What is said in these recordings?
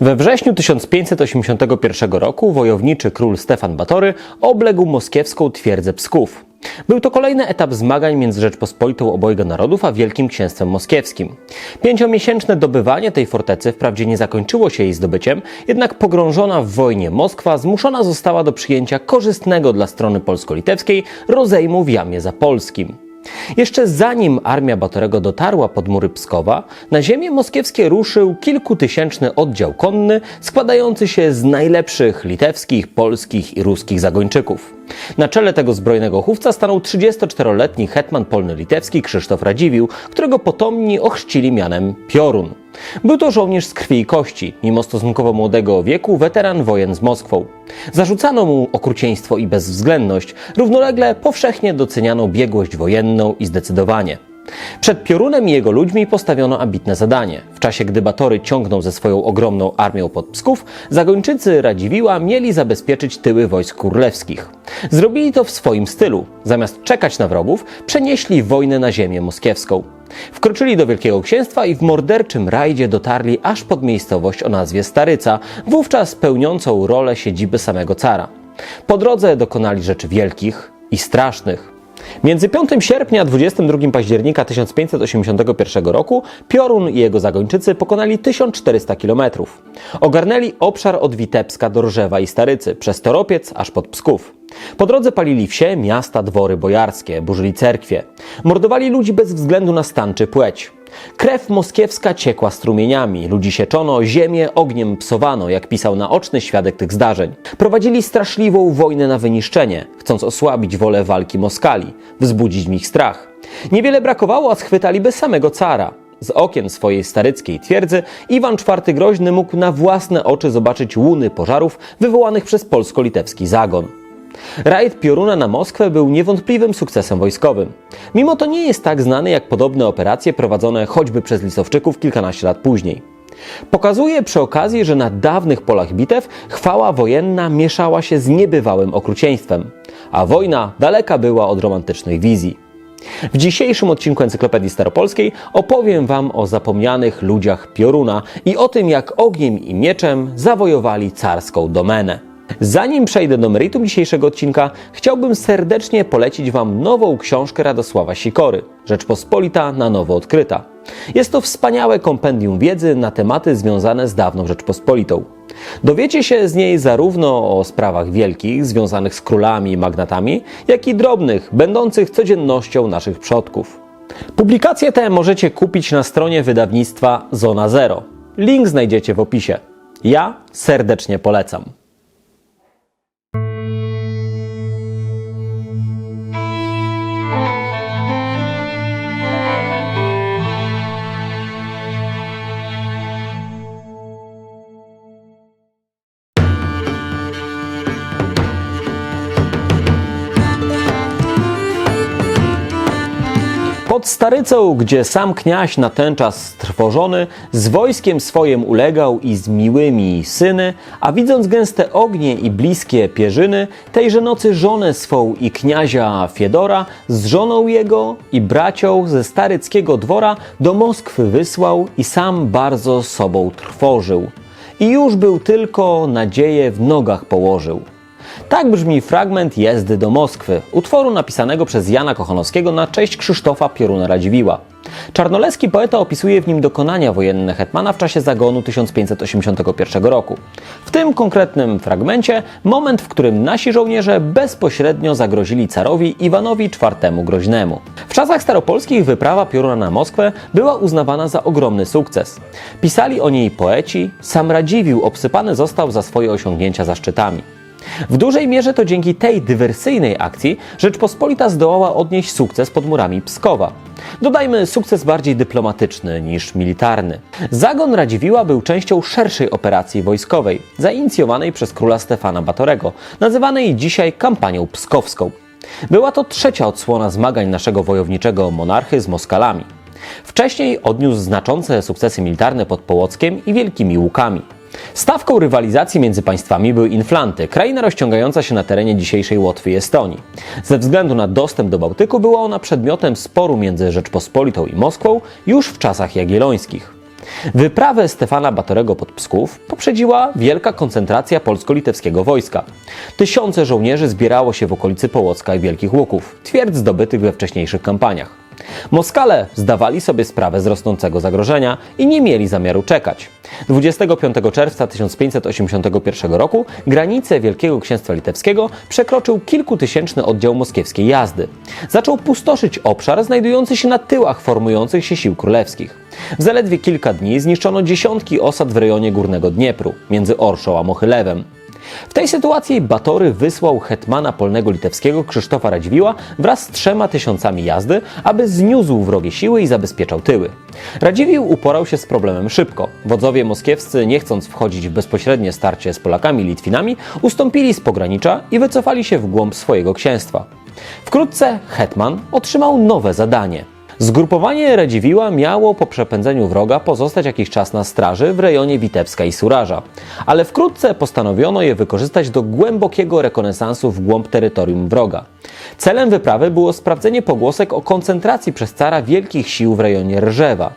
We wrześniu 1581 roku wojowniczy król Stefan Batory obległ moskiewską twierdzę Psków. Był to kolejny etap zmagań między Rzeczpospolitą obojga narodów a Wielkim Księstwem Moskiewskim. Pięciomiesięczne dobywanie tej fortecy wprawdzie nie zakończyło się jej zdobyciem, jednak pogrążona w wojnie Moskwa zmuszona została do przyjęcia korzystnego dla strony polsko-litewskiej rozejmu w Jamie Zapolskim. Jeszcze zanim armia Batorego dotarła pod mury Pskowa, na ziemię moskiewskie ruszył kilkutysięczny oddział konny składający się z najlepszych litewskich, polskich i ruskich zagończyków. Na czele tego zbrojnego chówca stanął 34-letni hetman polny litewski Krzysztof Radziwiłł, którego potomni ochrzcili mianem Piorun. Był to żołnierz z krwi i kości, mimo stosunkowo młodego wieku weteran wojen z Moskwą. Zarzucano mu okrucieństwo i bezwzględność, równolegle powszechnie doceniano biegłość wojenną i zdecydowanie. Przed Piorunem i jego ludźmi postawiono ambitne zadanie. W czasie, gdy Batory ciągnął ze swoją ogromną armią pod Psków, zagończycy Radziwiła mieli zabezpieczyć tyły wojsk królewskich. Zrobili to w swoim stylu. Zamiast czekać na wrogów, przenieśli wojnę na ziemię moskiewską. Wkroczyli do Wielkiego Księstwa i w morderczym rajdzie dotarli aż pod miejscowość o nazwie Staryca, wówczas pełniącą rolę siedziby samego cara. Po drodze dokonali rzeczy wielkich i strasznych. Między 5 sierpnia a 22 października 1581 roku Piorun i jego zagończycy pokonali 1400 km. Ogarnęli obszar od Witebska do Rżewa i Starycy, przez Toropiec aż pod Psków. Po drodze palili wsie, miasta, dwory bojarskie, burzyli cerkwie. Mordowali ludzi bez względu na stan czy płeć. Krew moskiewska ciekła strumieniami, ludzi sieczono, ziemię ogniem psowano, jak pisał naoczny świadek tych zdarzeń. Prowadzili straszliwą wojnę na wyniszczenie, chcąc osłabić wolę walki Moskali, wzbudzić w nich strach. Niewiele brakowało, a schwytaliby samego cara. Z okien swojej staryckiej twierdzy Iwan IV Groźny mógł na własne oczy zobaczyć łuny pożarów wywołanych przez polsko-litewski zagon. Rajd Pioruna na Moskwę był niewątpliwym sukcesem wojskowym. Mimo to nie jest tak znany jak podobne operacje prowadzone choćby przez Lisowczyków kilkanaście lat później. Pokazuje przy okazji, że na dawnych polach bitew chwała wojenna mieszała się z niebywałym okrucieństwem, a wojna daleka była od romantycznych wizji. W dzisiejszym odcinku Encyklopedii Staropolskiej opowiem Wam o zapomnianych ludziach Pioruna i o tym, jak ogniem i mieczem zawojowali carską domenę. Zanim przejdę do meritum dzisiejszego odcinka, chciałbym serdecznie polecić Wam nową książkę Radosława Sikory Rzeczpospolita na nowo odkryta. Jest to wspaniałe kompendium wiedzy na tematy związane z dawną Rzeczpospolitą. Dowiecie się z niej zarówno o sprawach wielkich związanych z królami i magnatami, jak i drobnych, będących codziennością naszych przodków. Publikacje te możecie kupić na stronie wydawnictwa Zona Zero. Link znajdziecie w opisie. Ja serdecznie polecam. Starycą, gdzie sam kniaź na ten czas strwożony, z wojskiem swoim ulegał i z miłymi syny, a widząc gęste ognie i bliskie pierzyny, tejże nocy żonę swą i kniazia Fiedora z żoną jego i bracią ze staryckiego dwora do Moskwy wysłał i sam bardzo sobą trwożył. I już był tylko nadzieję w nogach położył. Tak brzmi fragment Jezdy do Moskwy, utworu napisanego przez Jana Kochanowskiego na cześć Krzysztofa Pioruna Radziwiła. Czarnoleski poeta opisuje w nim dokonania wojenne hetmana w czasie zagonu 1581 roku. W tym konkretnym fragmencie moment, w którym nasi żołnierze bezpośrednio zagrozili carowi Iwanowi IV Groźnemu. W czasach staropolskich wyprawa Pioruna na Moskwę była uznawana za ogromny sukces. Pisali o niej poeci, sam Radziwiłł obsypany został za swoje osiągnięcia zaszczytami. W dużej mierze to dzięki tej dywersyjnej akcji Rzeczpospolita zdołała odnieść sukces pod murami Pskowa. Dodajmy sukces bardziej dyplomatyczny niż militarny. Zagon Radziwiła był częścią szerszej operacji wojskowej, zainicjowanej przez króla Stefana Batorego, nazywanej dzisiaj kampanią pskowską. Była to trzecia odsłona zmagań naszego wojowniczego monarchy z Moskalami. Wcześniej odniósł znaczące sukcesy militarne pod Połockiem i Wielkimi Łukami. Stawką rywalizacji między państwami były Inflanty, kraina rozciągająca się na terenie dzisiejszej Łotwy i Estonii. Ze względu na dostęp do Bałtyku była ona przedmiotem sporu między Rzeczpospolitą i Moskwą już w czasach jagiellońskich. Wyprawę Stefana Batorego pod Psków poprzedziła wielka koncentracja polsko-litewskiego wojska. Tysiące żołnierzy zbierało się w okolicy Połocka i Wielkich Łuków, twierdz zdobytych we wcześniejszych kampaniach. Moskale zdawali sobie sprawę z rosnącego zagrożenia i nie mieli zamiaru czekać. 25 czerwca 1581 roku granice Wielkiego Księstwa Litewskiego przekroczył kilkutysięczny oddział moskiewskiej jazdy. Zaczął pustoszyć obszar znajdujący się na tyłach formujących się sił królewskich. W zaledwie kilka dni zniszczono dziesiątki osad w rejonie Górnego Dniepru, między Orszą a Mochylewem. W tej sytuacji Batory wysłał hetmana polnego litewskiego Krzysztofa Radziwiła wraz z trzema tysiącami jazdy, aby zniósł wrogie siły i zabezpieczał tyły. Radziwił uporał się z problemem szybko. Wodzowie moskiewscy, nie chcąc wchodzić w bezpośrednie starcie z Polakami Litwinami, ustąpili z pogranicza i wycofali się w głąb swojego księstwa. Wkrótce hetman otrzymał nowe zadanie – Zgrupowanie Radziwiła miało po przepędzeniu wroga pozostać jakiś czas na straży w rejonie Witebska i Suraża, ale wkrótce postanowiono je wykorzystać do głębokiego rekonesansu w głąb terytorium wroga. Celem wyprawy było sprawdzenie pogłosek o koncentracji przez cara wielkich sił w rejonie Rżewa.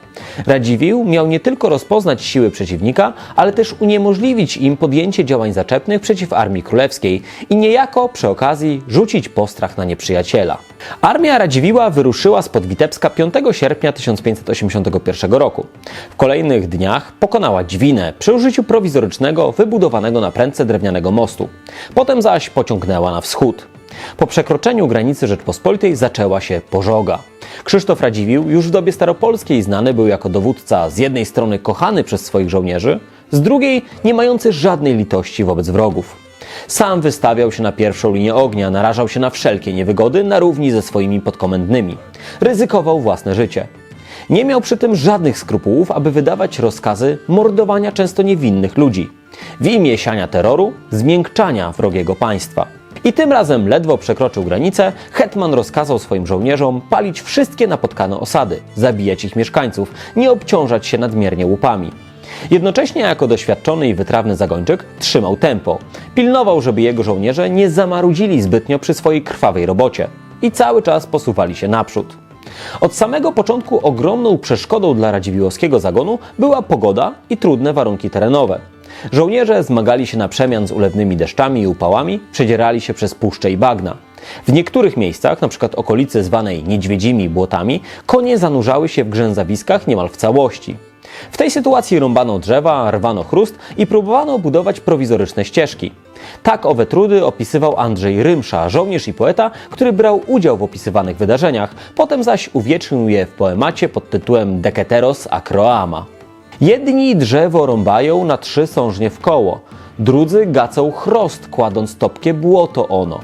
Radziwił miał nie tylko rozpoznać siły przeciwnika, ale też uniemożliwić im podjęcie działań zaczepnych przeciw Armii Królewskiej i niejako przy okazji rzucić postrach na nieprzyjaciela. Armia Radziwiła wyruszyła spod Witebska 5 sierpnia 1581 roku. W kolejnych dniach pokonała Dźwinę przy użyciu prowizorycznego, wybudowanego na prędce drewnianego mostu. Potem zaś pociągnęła na wschód. Po przekroczeniu granicy Rzeczpospolitej zaczęła się pożoga. Krzysztof Radziwił już w dobie staropolskiej znany był jako dowódca z jednej strony kochany przez swoich żołnierzy, z drugiej nie mający żadnej litości wobec wrogów. Sam wystawiał się na pierwszą linię ognia, narażał się na wszelkie niewygody na równi ze swoimi podkomendnymi. Ryzykował własne życie. Nie miał przy tym żadnych skrupułów, aby wydawać rozkazy mordowania często niewinnych ludzi. W imię siania terroru, zmiękczania wrogiego państwa. I tym razem ledwo przekroczył granicę, hetman rozkazał swoim żołnierzom palić wszystkie napotkane osady, zabijać ich mieszkańców, nie obciążać się nadmiernie łupami. Jednocześnie jako doświadczony i wytrawny zagończyk trzymał tempo. Pilnował, żeby jego żołnierze nie zamarudzili zbytnio przy swojej krwawej robocie i cały czas posuwali się naprzód. Od samego początku ogromną przeszkodą dla radziwiłowskiego zagonu była pogoda i trudne warunki terenowe. Żołnierze zmagali się na przemian z ulewnymi deszczami i upałami, przedzierali się przez puszcze i bagna. W niektórych miejscach, np. okolicy zwanej niedźwiedzimi błotami, konie zanurzały się w grzęzawiskach niemal w całości. W tej sytuacji rąbano drzewa, rwano chrust i próbowano budować prowizoryczne ścieżki. Tak owe trudy opisywał Andrzej Rymsza, żołnierz i poeta, który brał udział w opisywanych wydarzeniach, potem zaś uwiecznił je w poemacie pod tytułem Deketeros Akroama. Jedni drzewo rąbają na trzy sążnie w koło, drudzy gacą chrost, kładąc topkie błoto ono.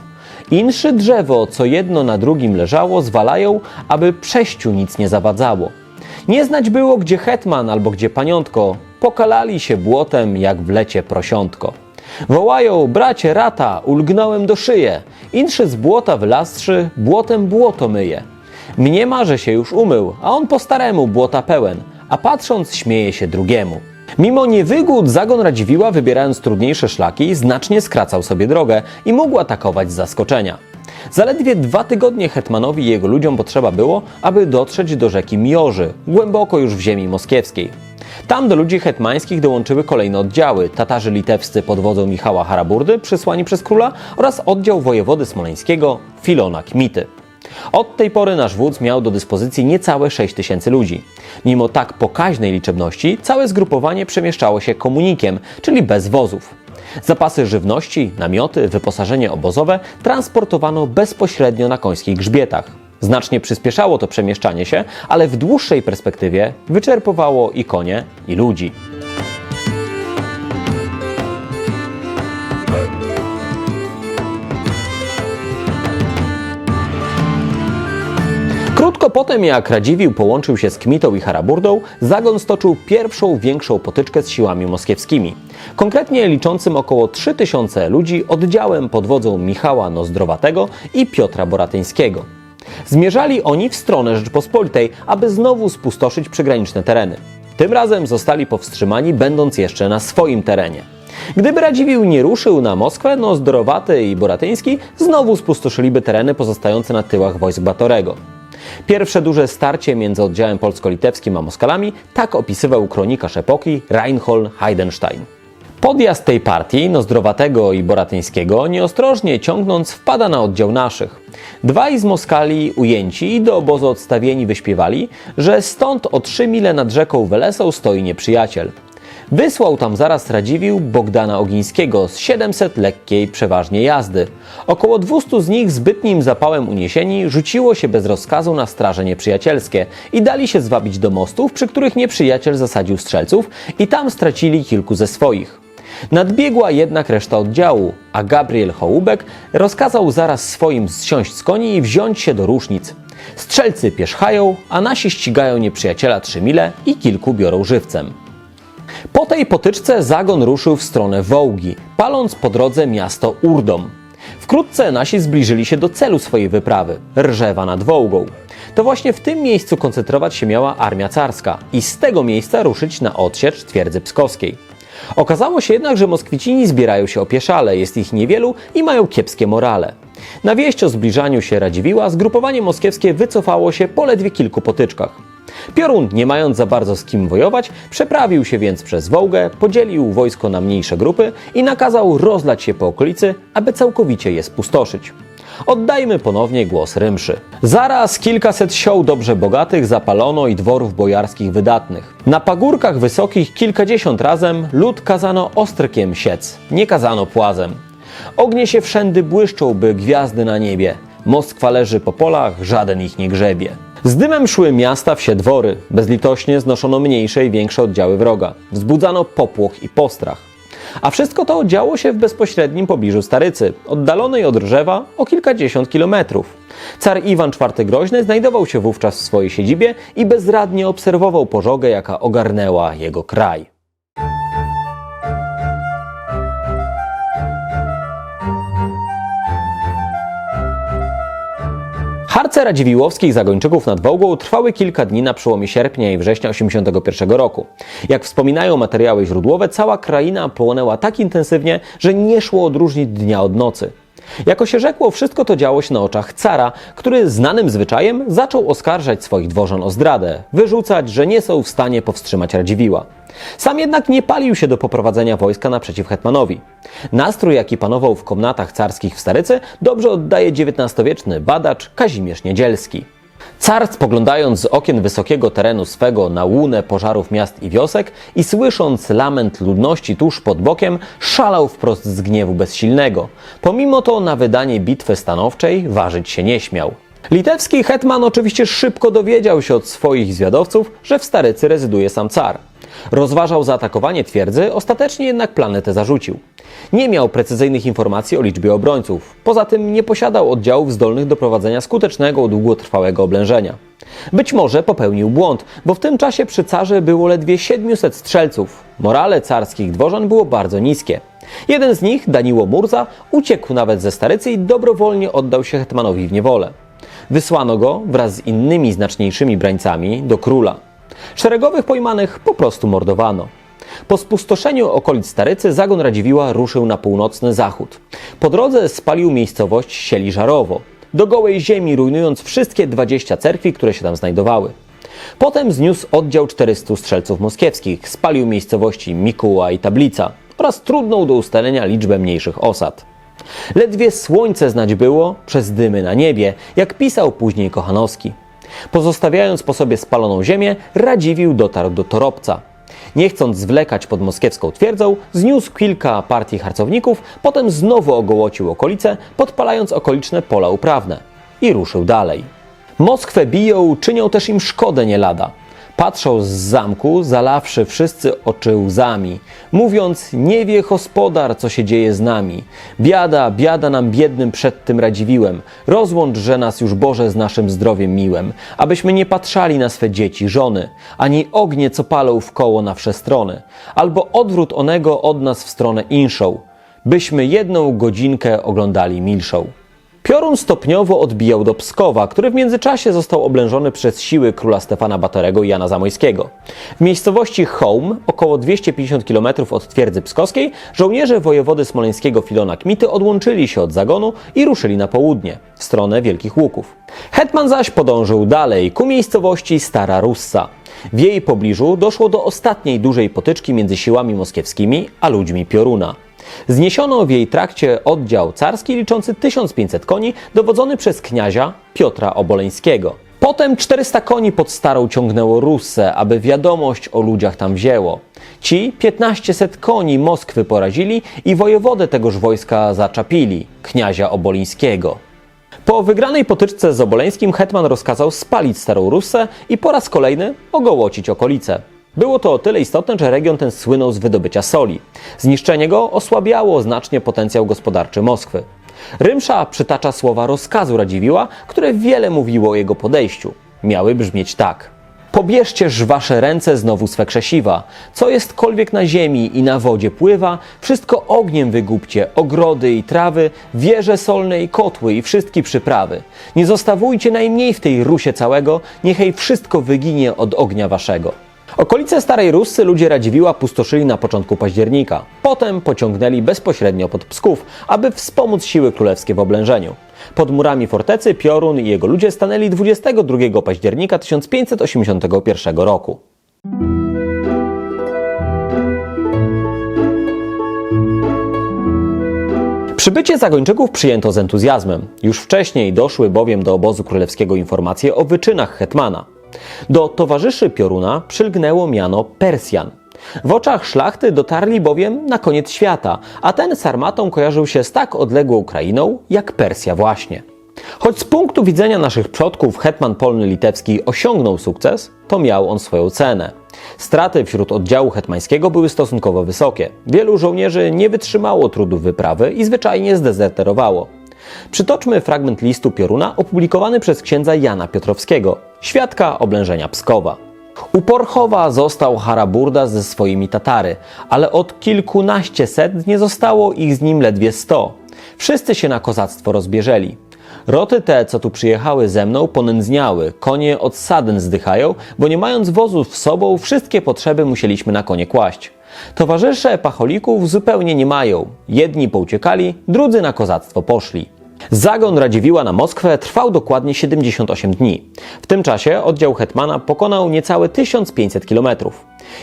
Inszy drzewo, co jedno na drugim leżało, zwalają, aby przejściu nic nie zawadzało. Nie znać było, gdzie hetman albo gdzie paniątko, pokalali się błotem jak w lecie prosiątko. Wołają, bracie rata, ulgnąłem do szyję, inszy z błota wylazłszy, błotem błoto myje. Mniema, że się już umył, a on po staremu błota pełen, a patrząc śmieje się drugiemu. Mimo niewygód zagon Radziwiła, wybierając trudniejsze szlaki, znacznie skracał sobie drogę i mógł atakować z zaskoczenia. Zaledwie dwa tygodnie hetmanowi i jego ludziom potrzeba było, aby dotrzeć do rzeki Miorzy, głęboko już w ziemi moskiewskiej. Tam do ludzi hetmańskich dołączyły kolejne oddziały: Tatarzy litewscy pod wodzą Michała Haraburdy, przysłani przez króla, oraz oddział wojewody smoleńskiego Filona Kmity. Od tej pory nasz wódz miał do dyspozycji niecałe 6 tysięcy ludzi. Mimo tak pokaźnej liczebności, całe zgrupowanie przemieszczało się komunikiem, czyli bez wozów. Zapasy żywności, namioty, wyposażenie obozowe transportowano bezpośrednio na końskich grzbietach. Znacznie przyspieszało to przemieszczanie się, ale w dłuższej perspektywie wyczerpowało i konie, i ludzi. Krótko potem, jak Radziwił połączył się z Kmitą i Haraburdą, Zagon stoczył pierwszą większą potyczkę z siłami moskiewskimi. Konkretnie liczącym około 3000 ludzi oddziałem pod wodzą Michała Nozdrowatego i Piotra Boratyńskiego. Zmierzali oni w stronę Rzeczpospolitej, aby znowu spustoszyć przygraniczne tereny. Tym razem zostali powstrzymani, będąc jeszcze na swoim terenie. Gdyby Radziwił nie ruszył na Moskwę, Nozdrowaty i Boratyński znowu spustoszyliby tereny pozostające na tyłach wojsk Batorego. Pierwsze duże starcie między oddziałem polsko-litewskim a Moskalami tak opisywał kronikarz epoki Reinhold Heidenstein. Podjazd tej partii, Nozdrowatego i Boratyńskiego, nieostrożnie ciągnąc, wpada na oddział naszych. Dwaj z Moskali ujęci i do obozu odstawieni wyśpiewali, że stąd o trzy mile nad rzeką Welesą stoi nieprzyjaciel. Wysłał tam zaraz Radziwił Bogdana Ogińskiego z 700 lekkiej przeważnie jazdy. Około 200 z nich zbytnim zapałem uniesieni rzuciło się bez rozkazu na straże nieprzyjacielskie i dali się zwabić do mostów, przy których nieprzyjaciel zasadził strzelców i tam stracili kilku ze swoich. Nadbiegła jednak reszta oddziału, a Gabriel Hołubek rozkazał zaraz swoim zsiąść z koni i wziąć się do różnic. Strzelcy pierzchają, a nasi ścigają nieprzyjaciela trzy mile i kilku biorą żywcem. Po tej potyczce zagon ruszył w stronę Wołgi, paląc po drodze miasto Urdom. Wkrótce nasi zbliżyli się do celu swojej wyprawy Rżewa nad Wołgą. To właśnie w tym miejscu koncentrować się miała armia carska i z tego miejsca ruszyć na odsiecz twierdzy pskowskiej. Okazało się jednak, że Moskwicini zbierają się opieszale, jest ich niewielu i mają kiepskie morale. Na wieść o zbliżaniu się Radziwiła zgrupowanie moskiewskie wycofało się po ledwie kilku potyczkach. Piorun, nie mając za bardzo z kim wojować, przeprawił się więc przez Wołgę, podzielił wojsko na mniejsze grupy i nakazał rozlać się po okolicy, aby całkowicie je spustoszyć. Oddajmy ponownie głos Rymszy. Zaraz kilkaset sioł dobrze bogatych zapalono i dworów bojarskich wydatnych. Na pagórkach wysokich kilkadziesiąt razem lud kazano ostrykiem siec, nie kazano płazem. Ognie się wszędy błyszczą, by gwiazdy na niebie. Moskwa leży po polach, żaden ich nie grzebie. Z dymem szły miasta wsie dwory. Bezlitośnie znoszono mniejsze i większe oddziały wroga. Wzbudzano popłoch i postrach. A wszystko to działo się w bezpośrednim pobliżu Starycy, oddalonej od Rżewa o kilkadziesiąt kilometrów. Car Iwan IV Groźny znajdował się wówczas w swojej siedzibie i bezradnie obserwował pożogę, jaka ogarnęła jego kraj. Harce Radziwiłłowskich zagończyków nad Wołgą trwały kilka dni na przełomie sierpnia i września 1981 roku. Jak wspominają materiały źródłowe, cała kraina płonęła tak intensywnie, że nie szło odróżnić dnia od nocy. Jako się rzekło, wszystko to działo się na oczach cara, który znanym zwyczajem zaczął oskarżać swoich dworzan o zdradę, wyrzucać, że nie są w stanie powstrzymać Radziwiła. Sam jednak nie palił się do poprowadzenia wojska naprzeciw hetmanowi. Nastrój, jaki panował w komnatach carskich w Starycy, dobrze oddaje XIX-wieczny badacz Kazimierz Niedzielski. Car, spoglądając z okien wysokiego terenu swego na łunę pożarów miast i wiosek i słysząc lament ludności tuż pod bokiem, szalał wprost z gniewu bezsilnego. Pomimo to na wydanie bitwy stanowczej ważyć się nie śmiał. Litewski hetman oczywiście szybko dowiedział się od swoich zwiadowców, że w Starycy rezyduje sam car. Rozważał zaatakowanie twierdzy, ostatecznie jednak plany te zarzucił. Nie miał precyzyjnych informacji o liczbie obrońców. Poza tym nie posiadał oddziałów zdolnych do prowadzenia skutecznego, długotrwałego oblężenia. Być może popełnił błąd, bo w tym czasie przy carze było ledwie 700 strzelców. Morale carskich dworzan było bardzo niskie. Jeden z nich, Daniło Murza, uciekł nawet ze Starycy i dobrowolnie oddał się hetmanowi w niewolę. Wysłano go wraz z innymi znaczniejszymi brańcami do króla. Szeregowych pojmanych po prostu mordowano. Po spustoszeniu okolic Starycy zagon Radziwiła ruszył na północny zachód. Po drodze spalił miejscowość Sieli Żarowo, do gołej ziemi rujnując wszystkie 20 cerkwi, które się tam znajdowały. Potem zniósł oddział 400 strzelców moskiewskich, spalił miejscowości Mikuła i Tablica oraz trudną do ustalenia liczbę mniejszych osad. Ledwie słońce znać było przez dymy na niebie, jak pisał później Kochanowski. Pozostawiając po sobie spaloną ziemię, Radziwił dotarł do Toropca. Nie chcąc zwlekać pod moskiewską twierdzą, zniósł kilka partii harcowników, potem znowu ogołocił okolice, podpalając okoliczne pola uprawne. I ruszył dalej. Moskwę biją, czynią też im szkodę nie lada. Patrzą z zamku, zalawszy wszyscy oczy łzami, mówiąc, nie wie gospodar, co się dzieje z nami. Biada, biada nam biednym przed tym Radziwiłem. Rozłączże nas już Boże z naszym zdrowiem miłem, abyśmy nie patrzali na swe dzieci, żony, ani ognie, co palą w koło na wsze strony, albo odwrót onego od nas w stronę inszą, byśmy jedną godzinkę oglądali milszą. Piorun stopniowo odbijał do Pskowa, który w międzyczasie został oblężony przez siły króla Stefana Batorego i Jana Zamojskiego. W miejscowości Hołm, około 250 km od twierdzy pskowskiej, żołnierze wojewody smoleńskiego Filona Kmity odłączyli się od zagonu i ruszyli na południe, w stronę Wielkich Łuków. Hetman zaś podążył dalej, ku miejscowości Stara Russa. W jej pobliżu doszło do ostatniej dużej potyczki między siłami moskiewskimi a ludźmi Pioruna. Zniesiono w jej trakcie oddział carski liczący 1500 koni, dowodzony przez kniazia Piotra Oboleńskiego. Potem 400 koni pod Starą ciągnęło Russę, aby wiadomość o ludziach tam wzięło. Ci 1500 koni Moskwy porazili i wojewodę tegoż wojska zaczapili, kniazia Obolińskiego. Po wygranej potyczce z Oboleńskim hetman rozkazał spalić Starą Russę i po raz kolejny ogołocić okolice. Było to o tyle istotne, że region ten słynął z wydobycia soli. Zniszczenie go osłabiało znacznie potencjał gospodarczy Moskwy. Rymsza przytacza słowa rozkazu Radziwiła, które wiele mówiło o jego podejściu. Miały brzmieć tak. Pobierzcież wasze ręce znowu swe krzesiwa. Co jestkolwiek na ziemi i na wodzie pływa, wszystko ogniem wygubcie, ogrody i trawy, wieże solne i kotły i wszystkie przyprawy. Nie zostawujcie najmniej w tej Rusie całego, niechaj wszystko wyginie od ognia waszego. Okolice Starej Russy ludzie Radziwiła pustoszyli na początku października. Potem pociągnęli bezpośrednio pod Psków, aby wspomóc siły królewskie w oblężeniu. Pod murami fortecy Piorun i jego ludzie stanęli 22 października 1581 roku. Przybycie zagończyków przyjęto z entuzjazmem. Już wcześniej doszły bowiem do obozu królewskiego informacje o wyczynach hetmana. Do towarzyszy Pioruna przylgnęło miano Persjan. W oczach szlachty dotarli bowiem na koniec świata, a ten Sarmatą kojarzył się z tak odległą krainą jak Persja właśnie. Choć z punktu widzenia naszych przodków hetman polny litewski osiągnął sukces, to miał on swoją cenę. Straty wśród oddziału hetmańskiego były stosunkowo wysokie. Wielu żołnierzy nie wytrzymało trudów wyprawy i zwyczajnie zdezerterowało. Przytoczmy fragment listu Pioruna opublikowany przez księdza Jana Piotrowskiego, świadka oblężenia Pskowa. U Porchowa został Haraburda ze swoimi Tatary, ale od kilkunaście set nie zostało ich z nim ledwie sto. Wszyscy się na kozactwo rozbieżeli. Roty te, co tu przyjechały ze mną, ponędzniały, konie od saden zdychają, bo nie mając wozów z sobą, wszystkie potrzeby musieliśmy na konie kłaść. Towarzysze pacholików zupełnie nie mają. Jedni pouciekali, drudzy na kozactwo poszli. Zagon Radziwiła na Moskwę trwał dokładnie 78 dni. W tym czasie oddział Hetmana pokonał niecałe 1500 km.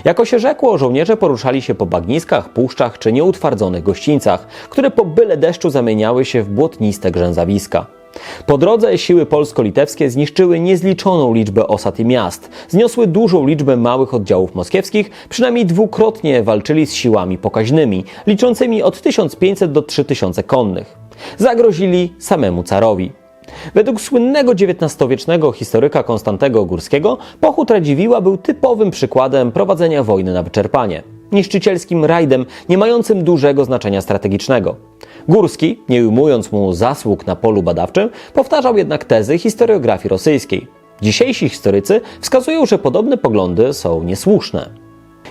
Jako się rzekło, żołnierze poruszali się po bagniskach, puszczach czy nieutwardzonych gościńcach, które po byle deszczu zamieniały się w błotniste grzęzawiska. Po drodze siły polsko-litewskie zniszczyły niezliczoną liczbę osad i miast, zniosły dużą liczbę małych oddziałów moskiewskich, przynajmniej dwukrotnie walczyli z siłami pokaźnymi, liczącymi od 1500 do 3000 konnych. Zagrozili samemu carowi. Według słynnego XIX-wiecznego historyka Konstantego Górskiego, pochód Radziwiła był typowym przykładem prowadzenia wojny na wyczerpanie. Niszczycielskim rajdem, nie mającym dużego znaczenia strategicznego. Górski, nie ujmując mu zasług na polu badawczym, powtarzał jednak tezy historiografii rosyjskiej. Dzisiejsi historycy wskazują, że podobne poglądy są niesłuszne.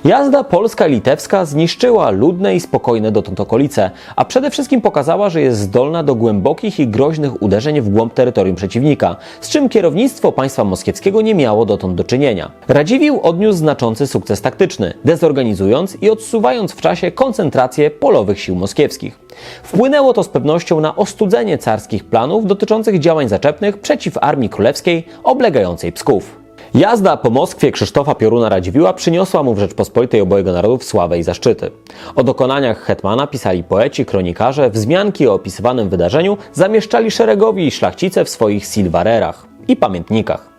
Jazda polska-litewska zniszczyła ludne i spokojne dotąd okolice, a przede wszystkim pokazała, że jest zdolna do głębokich i groźnych uderzeń w głąb terytorium przeciwnika, z czym kierownictwo państwa moskiewskiego nie miało dotąd do czynienia. Radziwiłł odniósł znaczący sukces taktyczny, dezorganizując i odsuwając w czasie koncentrację polowych sił moskiewskich. Wpłynęło to z pewnością na ostudzenie carskich planów dotyczących działań zaczepnych przeciw armii królewskiej oblegającej Psków. Jazda po Moskwie Krzysztofa Pioruna Radziwiła przyniosła mu w Rzeczpospolitej obojga narodów sławę i zaszczyty. O dokonaniach hetmana pisali poeci, kronikarze, wzmianki o opisywanym wydarzeniu zamieszczali szeregowi szlachcice w swoich silwarerach i pamiętnikach.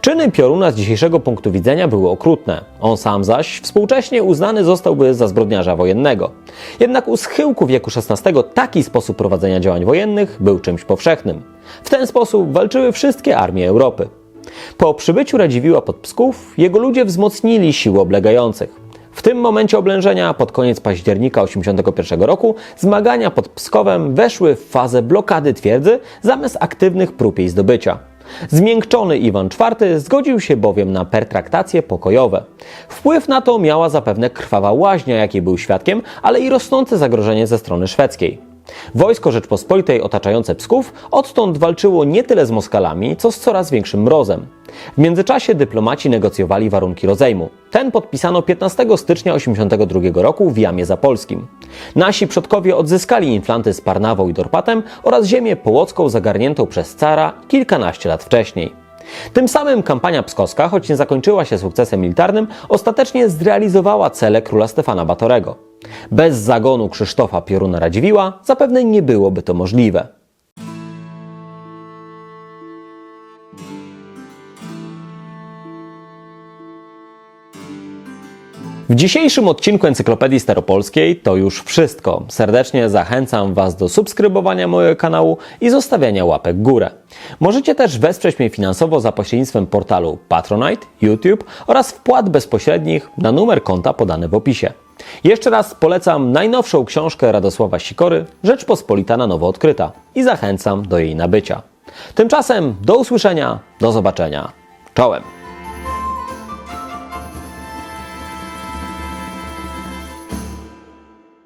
Czyny Pioruna z dzisiejszego punktu widzenia były okrutne, on sam zaś współcześnie uznany zostałby za zbrodniarza wojennego. Jednak u schyłku wieku XVI taki sposób prowadzenia działań wojennych był czymś powszechnym. W ten sposób walczyły wszystkie armie Europy. Po przybyciu Radziwiła pod Psków, jego ludzie wzmocnili siły oblegających. W tym momencie oblężenia, pod koniec października 1981 roku, zmagania pod Pskowem weszły w fazę blokady twierdzy zamiast aktywnych prób jej zdobycia. Zmiękczony Iwan IV zgodził się bowiem na pertraktacje pokojowe. Wpływ na to miała zapewne krwawa łaźnia, jakiej był świadkiem, ale i rosnące zagrożenie ze strony szwedzkiej. Wojsko Rzeczpospolitej otaczające Psków odtąd walczyło nie tyle z Moskalami, co z coraz większym mrozem. W międzyczasie dyplomaci negocjowali warunki rozejmu. Ten podpisano 15 stycznia 1982 roku w Jamie Zapolskim. Nasi przodkowie odzyskali inflanty z Parnawą i Dorpatem oraz ziemię połocką zagarniętą przez cara kilkanaście lat wcześniej. Tym samym kampania pskowska, choć nie zakończyła się sukcesem militarnym, ostatecznie zrealizowała cele króla Stefana Batorego. Bez zagonu Krzysztofa Pioruna Radziwiła zapewne nie byłoby to możliwe. W dzisiejszym odcinku Encyklopedii Staropolskiej to już wszystko. Serdecznie zachęcam Was do subskrybowania mojego kanału i zostawiania łapek w górę. Możecie też wesprzeć mnie finansowo za pośrednictwem portalu Patronite, YouTube oraz wpłat bezpośrednich na numer konta podany w opisie. Jeszcze raz polecam najnowszą książkę Radosława Sikory Rzeczpospolita na nowo odkryta i zachęcam do jej nabycia. Tymczasem do usłyszenia, do zobaczenia. Czołem!